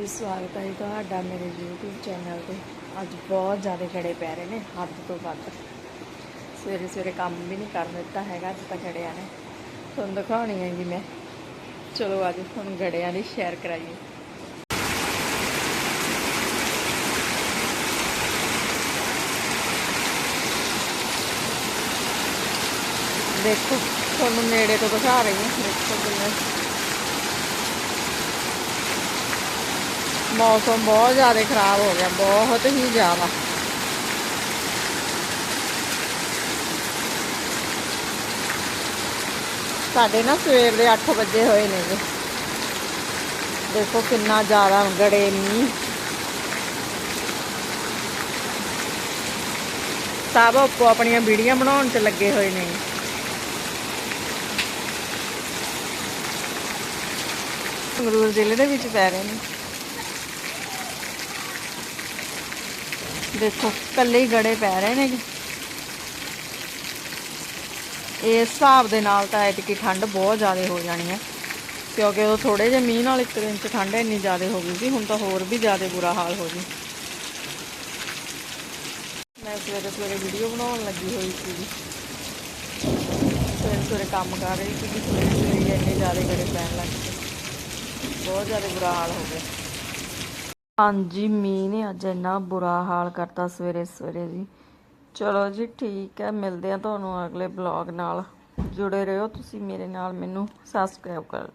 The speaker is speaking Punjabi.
ਜੀ, ਸਵਾਗਤ ਹੈ ਜੀ ਤੁਹਾਡਾ ਮੇਰੇ YouTube ਚੈਨਲ ਤੇ। ਅੱਜ ਬਹੁਤ ਜ਼ਿਆਦਾ ਗੜੇ ਪੈ ਰਹੇ ਨੇ, ਹੱਦ ਤੋਂ ਵੱਧ। ਸਵੇਰੇ ਸਵੇਰੇ ਕੰਮ ਵੀ ਨਹੀਂ ਕਰਨ ਦਿੱਤਾ ਹੈਗਾ, ਅੱਜ ਤਾਂ ਗੜਿਆਂ ਨੇ। ਤੁਹਾਨੂੰ ਦਿਖਾਉਣੀ ਹੈ ਜੀ ਮੈਂ। ਚਲੋ ਅੱਜ ਤੁਹਾਨੂੰ ਗੜਿਆਂ ਦੀ ਸ਼ੇਅਰ ਕਰਾਈਏ। ਦੇਖੋ, ਤੁਹਾਨੂੰ ਨੇੜੇ ਤੋਂ ਦਿਖਾ ਰਹੀ ਹਾਂ। ਦੇਖੋ ਕਿੰਨੇ ਮੌਸਮ ਬਹੁਤ ਜ਼ਿਆਦਾ ਖਰਾਬ ਹੋ ਗਿਆ, ਬਹੁਤ ਹੀ ਜ਼ਿਆਦਾ। ਸਾਡੇ ਨਾ ਸਵੇਰ ਦੇ 8 ਵਜੇ ਹੋਏ ਨੇ ਜੀ। ਦੇਖੋ ਕਿੰਨਾ ਜ਼ਿਆਦਾ ਗੜੇ ਮੀਂਹ। ਸਭ ਆਪੋ ਆਪਣੀਆਂ ਵੀਡੀਓ ਬਣਾਉਣ 'ਚ ਲੱਗੇ ਹੋਏ ਨੇ। ਸੰਗਰੂਰ ਜ਼ਿਲ੍ਹੇ ਦੇ ਵਿੱਚ ਪੈ ਰਹੇ ਨੇ। ਦੇਖੋ ਕੱਲੇ ਹੀ ਗੜੇ ਪੈ ਰਹੇ ਨੇ ਜੀ ਇਸ ਹਿਸਾਬ ਦੇ ਨਾਲ ਤਾਂ ਐਤਕੀ ਠੰਡ ਬਹੁਤ ਜ਼ਿਆਦਾ ਹੋ ਜਾਣੀ ਹੈ, ਕਿਉਂਕਿ ਉਹ ਥੋੜੇ ਜਿਹੇ ਮੀਂਹ ਨਾਲ ਇੱਕ ਦਿਨ ਚ ਠੰਡ ਇੰਨੀ ਜ਼ਿਆਦਾ ਹੋ ਗਈ ਸੀ, ਹੁਣ ਤਾਂ ਹੋਰ ਵੀ ਜ਼ਿਆਦਾ ਬੁਰਾ ਹਾਲ ਹੋ ਜੀ ਮੈਂ ਸਵੇਰੇ ਸਵੇਰੇ ਵੀਡੀਓ ਬਣਾਉਣ ਲੱਗੀ ਹੋਈ ਸੀ। ਸਵੇਰੇ ਸਵੇਰੇ ਕੰਮ ਕਰ ਰਹੀ ਸੀ ਕਿ ਸਵੇਰੇ ਸਵੇਰੇ ਇੰਨੇ ਜ਼ਿਆਦਾ ਗੜੇ ਪੈਣ ਲੱਗ ਗਏ। ਬਹੁਤ ਜ਼ਿਆਦਾ ਬੁਰਾ ਹਾਲ ਹੋ ਗਿਆ। ਹਾਂਜੀ, ਮੀਂਹ ਨੇ ਅੱਜ ਇੰਨਾ ਬੁਰਾ ਹਾਲ ਕਰਤਾ ਸਵੇਰੇ ਸਵੇਰੇ ਜੀ। ਚਲੋ ਜੀ, ਠੀਕ ਹੈ, ਮਿਲਦੇ ਆ ਤੁਹਾਨੂੰ ਅਗਲੇ ਬਲੌਗ ਨਾਲ। ਜੁੜੇ ਰਹੋ ਤੁਸੀਂ ਮੇਰੇ ਨਾਲ, ਮੈਨੂੰ ਸਬਸਕ੍ਰਾਈਬ ਕਰ